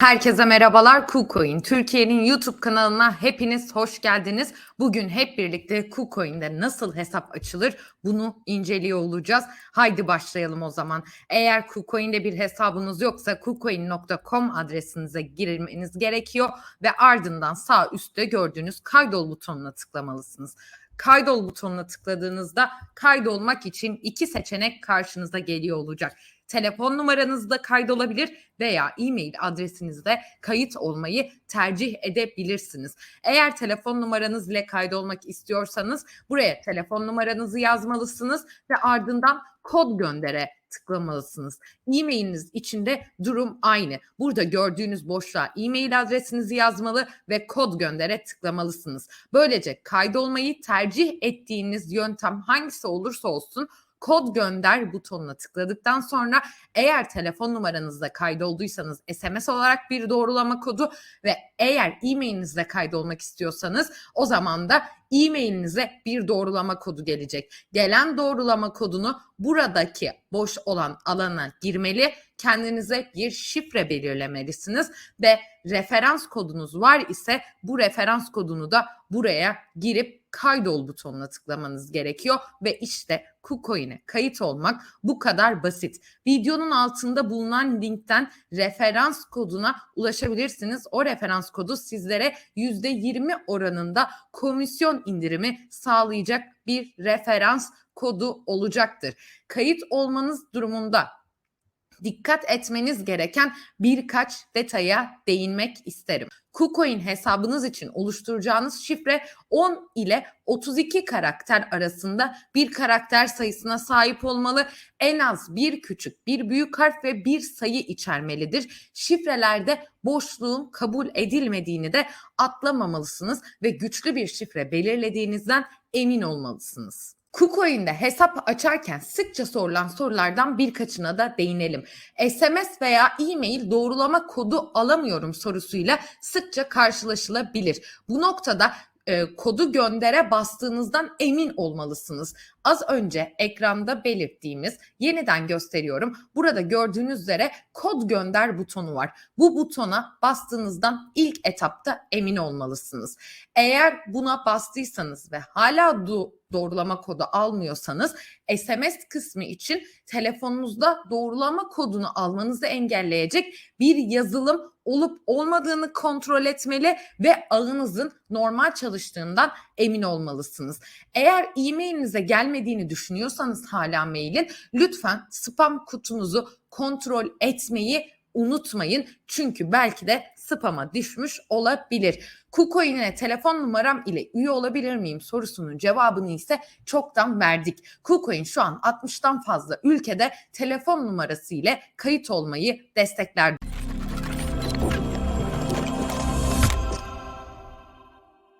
Herkese merhabalar. KuCoin Türkiye'nin YouTube kanalına hepiniz hoş geldiniz. Bugün hep birlikte KuCoin'de nasıl hesap açılır bunu inceliyor olacağız. Haydi başlayalım o zaman. Eğer KuCoin'de bir hesabınız yoksa kucoin.com adresinize girmeniz gerekiyor ve ardından sağ üstte gördüğünüz kaydol butonuna tıklamalısınız. Kaydol butonuna tıkladığınızda kaydolmak için iki seçenek karşınıza geliyor olacak telefon numaranızda kaydolabilir veya e-mail adresinizde kayıt olmayı tercih edebilirsiniz. Eğer telefon numaranız ile kaydolmak istiyorsanız buraya telefon numaranızı yazmalısınız ve ardından kod göndere tıklamalısınız. E-mailiniz içinde durum aynı. Burada gördüğünüz boşluğa e-mail adresinizi yazmalı ve kod göndere tıklamalısınız. Böylece kaydolmayı tercih ettiğiniz yöntem hangisi olursa olsun kod gönder butonuna tıkladıktan sonra eğer telefon numaranızda kaydolduysanız SMS olarak bir doğrulama kodu ve eğer e-mailinizde kaydolmak istiyorsanız o zaman da e-mailinize bir doğrulama kodu gelecek. Gelen doğrulama kodunu buradaki boş olan alana girmeli, kendinize bir şifre belirlemelisiniz ve referans kodunuz var ise bu referans kodunu da buraya girip kaydol butonuna tıklamanız gerekiyor ve işte KuCoin'e kayıt olmak bu kadar basit. Videonun altında bulunan linkten referans koduna ulaşabilirsiniz. O referans kodu sizlere %20 oranında komisyon indirimi sağlayacak bir referans kodu olacaktır. Kayıt olmanız durumunda dikkat etmeniz gereken birkaç detaya değinmek isterim. KuCoin hesabınız için oluşturacağınız şifre 10 ile 32 karakter arasında bir karakter sayısına sahip olmalı. En az bir küçük, bir büyük harf ve bir sayı içermelidir. Şifrelerde boşluğun kabul edilmediğini de atlamamalısınız ve güçlü bir şifre belirlediğinizden emin olmalısınız. KuCoin'de hesap açarken sıkça sorulan sorulardan birkaçına da değinelim. SMS veya e-mail doğrulama kodu alamıyorum sorusuyla sıkça karşılaşılabilir. Bu noktada e, kodu göndere bastığınızdan emin olmalısınız. Az önce ekranda belirttiğimiz yeniden gösteriyorum. Burada gördüğünüz üzere kod gönder butonu var. Bu butona bastığınızdan ilk etapta emin olmalısınız. Eğer buna bastıysanız ve hala do- doğrulama kodu almıyorsanız SMS kısmı için telefonunuzda doğrulama kodunu almanızı engelleyecek bir yazılım olup olmadığını kontrol etmeli ve ağınızın normal çalıştığından emin olmalısınız. Eğer e-mailinize gelmediğini düşünüyorsanız hala mailin lütfen spam kutunuzu kontrol etmeyi unutmayın. Çünkü belki de spama düşmüş olabilir. KuCoin'e telefon numaram ile üye olabilir miyim sorusunun cevabını ise çoktan verdik. KuCoin şu an 60'tan fazla ülkede telefon numarası ile kayıt olmayı destekler.